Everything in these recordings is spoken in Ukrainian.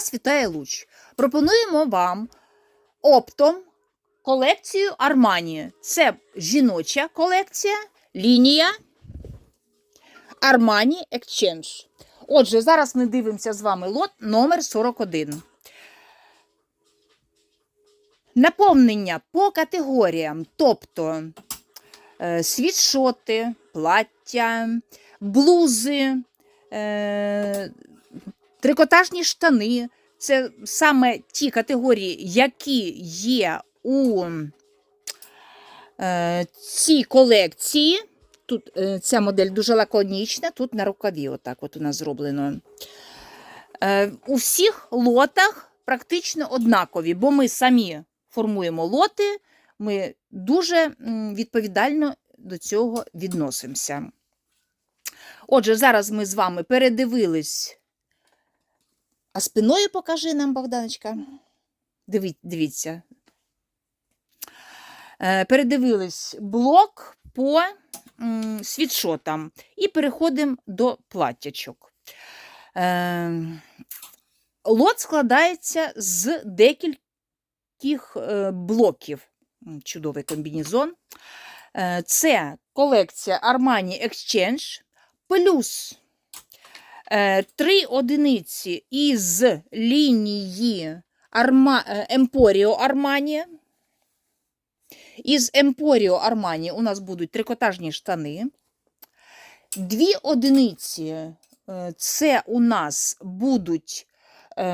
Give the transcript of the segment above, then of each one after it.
Вас вітає Луч. Пропонуємо вам оптом колекцію Армані. Це жіноча колекція, лінія Armani Exchange. Отже, зараз ми дивимося з вами лот номер 41. Наповнення по категоріям, тобто е, світшоти, плаття, блузи, е, трикотажні штани. Це саме ті категорії, які є у е, цій колекції. Тут е, ця модель дуже лаконічна, тут на рукаві, отак от у нас зроблено. Е, у всіх лотах практично однакові, бо ми самі формуємо лоти, ми дуже відповідально до цього відносимося. Отже, зараз ми з вами передивились. А спиною покажи нам, Богданочка. Диві- Дивіться. Е, Передивились блок по світшотам і переходимо до платтячок. Е, Лот складається з декількох е, блоків. Чудовий комбінезон. Це колекція Armani Exchange плюс три одиниці із лінії Арма... е, Emporio Armani. Із Emporio Armani у нас будуть трикотажні штани. Дві одиниці е, це у нас будуть е,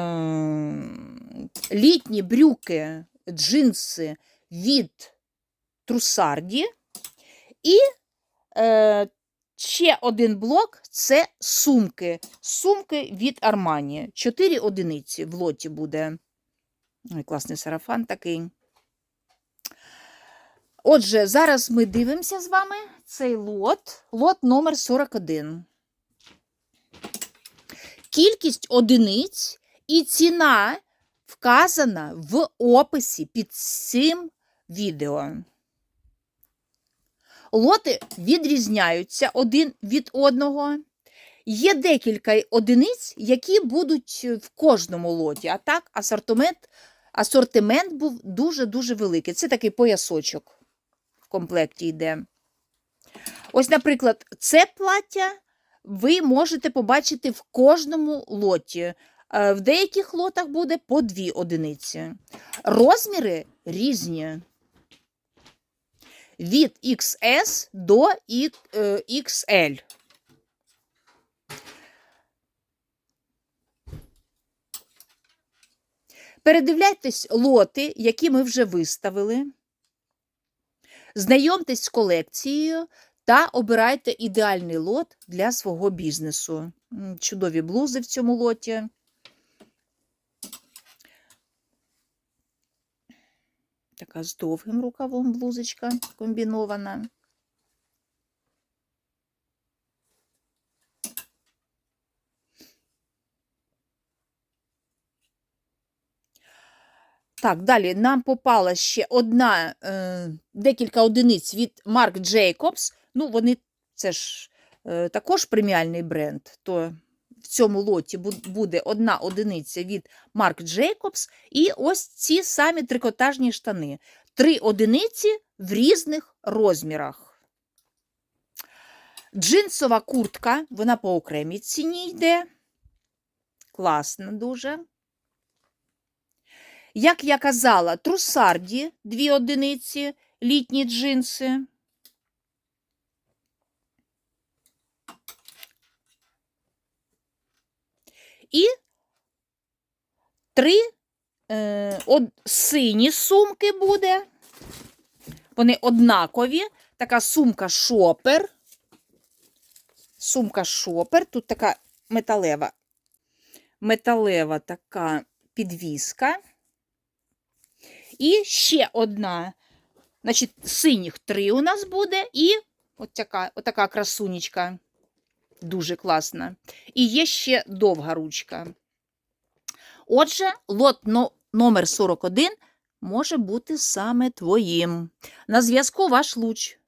літні брюки, джинси від Трусарді. І е, ще один блок це сумки. Сумки від Армані. Чотири одиниці в лоті буде. Ой, класний сарафан такий. Отже, зараз ми дивимося з вами цей лот, лот номер 41. Кількість одиниць і ціна вказана в описі під цим відео. Лоти відрізняються один від одного. Є декілька одиниць, які будуть в кожному лоті. А так, асортимент, асортимент був дуже-дуже великий. Це такий поясочок в комплекті йде. Ось, наприклад, це плаття ви можете побачити в кожному лоті. Е, В деяких лотах буде по дві одиниці. Розміри різні. Від XS до е, XL. Передивляйтесь лоти, які ми вже виставили. Знайомтесь з колекцією та обирайте ідеальний лот для свого бізнесу. Чудові блузи в цьому лоті. Така з довгим рукавом блузочка комбінована. Так, далі нам попала ще одна, е, декілька одиниць від Marc Jacobs. Ну, вони це ж е, також преміальний бренд. То в цьому лоті буде одна одиниця від Marc Jacobs. І ось ці самі трикотажні штани. Три одиниці в різних розмірах. Джинсова куртка, вона по окремій ціні йде. Класна дуже. Як я казала, трусарді дві одиниці, літні джинси. І три е, од, сині сумки буде. Вони однакові. Така сумка шопер. Сумка шопер. Тут така металева. Металева така підвіска. І ще одна. Значить, синіх три у нас буде, і от така, от така красунечка. Дуже класна. І є ще довга ручка. Отже, лот но- номер 41 може бути саме твоїм. На зв'язку ваш луч.